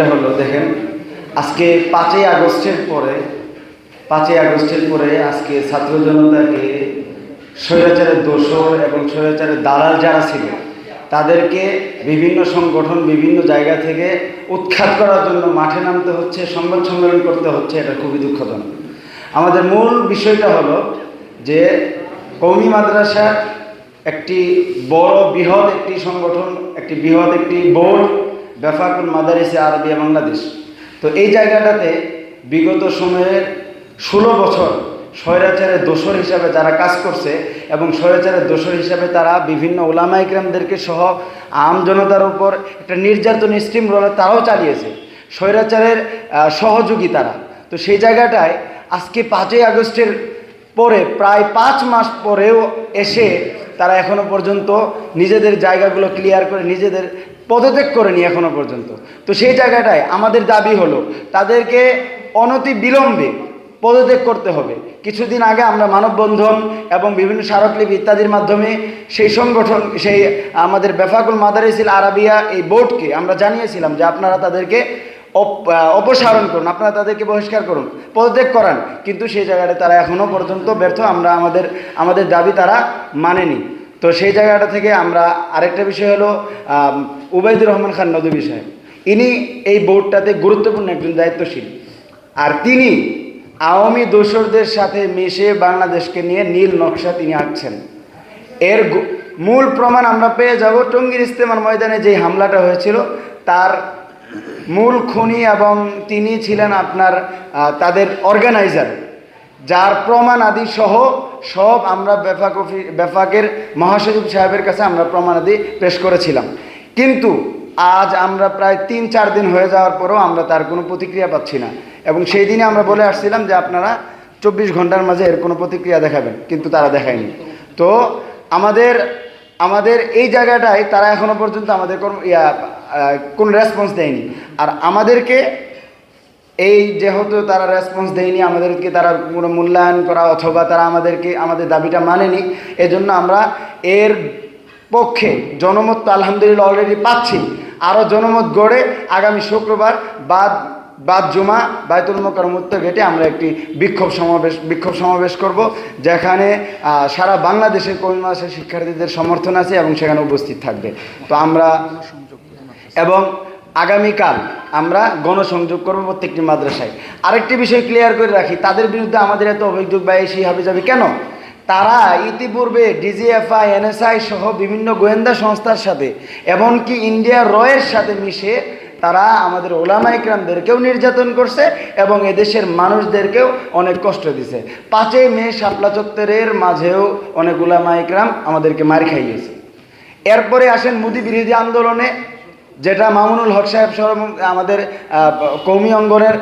দাবিটা হলো, দেখেন, আজকে পাঁচই আগস্টের পরে, পাঁচই আগস্টের পরে আজকে ছাত্র জনতাকে স্বৈরাচারের দোষর এবং স্বৈরাচারের দালাল যারা ছিল, তাদেরকে বিভিন্ন সংগঠন বিভিন্ন জায়গা থেকে উৎখাত করার জন্য মাঠে নামতে হচ্ছে, সংবাদ সম্মেলন করতে হচ্ছে, এটা খুবই দুঃখজনক। আমাদের মূল বিষয়টা হলো যে কৌমি মাদ্রাসা একটি বড় বৃহৎ একটি সংগঠন, একটি বৃহৎ একটি বোর্ড বেফাকুল মাদারিসে আরবিয়া বাংলাদেশ। তো এই জায়গাটাতে বিগত সময়ের ষোলো বছর স্বৈরাচারের দোসর হিসাবে যারা কাজ করছে এবং স্বৈরাচারের দোসর হিসাবে তারা বিভিন্ন ওলামা ইকরামদেরকে সহ আম জনতার উপর একটা নির্যাতন স্ট্রিম রোলার তারাও চালিয়েছে। স্বৈরাচারের সহযোগী তারা। তো সেই জায়গাটায় আজকে পাঁচই আগস্টের পরে, প্রায় পাঁচ মাস পরেও এসে তারা এখনও পর্যন্ত নিজেদের জায়গাগুলো ক্লিয়ার করে নিজেদের পদত্যাগ করেনি এখনও পর্যন্ত। তো সেই জায়গাটায় আমাদের দাবি হলো, তাদেরকে অনতি বিলম্বে পদত্যাগ করতে হবে। কিছুদিন আগে আমরা মানববন্ধন এবং বিভিন্ন স্মারকলিপি ইত্যাদির মাধ্যমে সেই সংগঠন, সেই আমাদের বেফাকুল মাদারিসিল আরাবিয়া এই বোর্ডকে আমরা জানিয়েছিলাম যে আপনারা তাদেরকে অপসারণ করুন, আপনারা তাদেরকে বহিষ্কার করুন, পদত্যাগ করান। কিন্তু সেই জায়গাটা তারা এখনও পর্যন্ত ব্যর্থ, আমরা আমাদের আমাদের দাবি তারা মানেনি। তো সেই জায়গাটা থেকে আমরা আরেকটা বিষয় হলো উবাইদুর রহমান খান নদী সাহেব। ইনি এই বোর্ডটাতে গুরুত্বপূর্ণ একজন দায়িত্বশীল। আর তিনি আওয়ামী দোসরদের সাথে মিশে বাংলাদেশকে নিয়ে নীল নকশা তিনি আঁকছেন। এর মূল প্রমাণ আমরা পেয়ে যাব টঙ্গীর ইস্তেমার ময়দানে যে হামলাটা হয়েছিল, তার মূল খুনি এবং তিনি ছিলেন আপনার তাদের অর্গানাইজার যার প্রমাণ আদি সহ সব আমরা বেফাক বেফাকের মহাসচিব সাহেবের কাছে আমরা প্রমাণ আদি পেশ করেছিলাম। কিন্তু আজ আমরা প্রায় তিন, চার দিন হয়ে যাওয়ার পরেও আমরা তার কোনো প্রতিক্রিয়া পাচ্ছি না। এবং সেই দিনে আমরা বলে আসছিলাম যে আপনারা চব্বিশ ঘণ্টার মাঝে এর কোনো প্রতিক্রিয়া দেখাবেন, কিন্তু তারা দেখায়নি। তো আমাদের আমাদের এই জায়গাটায় তারা এখনও পর্যন্ত আমাদের কর্ম ইয়া কোনো রেসপন্স দেয়নি। আর আমাদেরকে এই যেহেতু তারা রেসপন্স দেয়নি, আমাদেরকে তারা কোনো মূল্যায়ন করা অথবা তারা আমাদেরকে, আমাদের দাবিটা মানেনি, এজন্য আমরা এর পক্ষে জনমত তো আলহামদুলিল্লাহ অলরেডি পাচ্ছি। আরও জনমত গড়ে আগামী শুক্রবার বাদ বাদ জুমা বায়তুল মোকারম উত্তর গেটে আমরা একটি বিক্ষোভ সমাবেশ বিক্ষোভ সমাবেশ করব, যেখানে সারা বাংলাদেশের কর্মী মাসের শিক্ষার্থীদের সমর্থন আছে এবং সেখানে উপস্থিত থাকবে। তো আমরা এবং আগামীকাল আমরা গণসংযোগ করব প্রত্যেকটি মাদ্রাসায়। আরেকটি বিষয় ক্লিয়ার করে রাখি, তাদের বিরুদ্ধে আমাদের এত অভিযোগ বা এসি হবে যাবে কেন? তারা ইতিপূর্বে ডিজিএফআই, এনএসআই সহ বিভিন্ন গোয়েন্দা সংস্থার সাথে, এমনকি ইন্ডিয়া রয়ের সাথে মিশে তারা আমাদের ওলামা ইকরামদেরকেও নির্যাতন করছে এবং এদেশের মানুষদেরকেও অনেক কষ্ট দিছে। পাঁচে মে শাপলা চত্বরের মাঝেও অনেক ওলামা ইকরাম আমাদেরকে মার খাইয়েছে। এরপরে আসেন মুদি বিরোধী আন্দোলনে, যেটা মামুনুল হক সাহেব সহ আমাদের কৌমি অঙ্গনের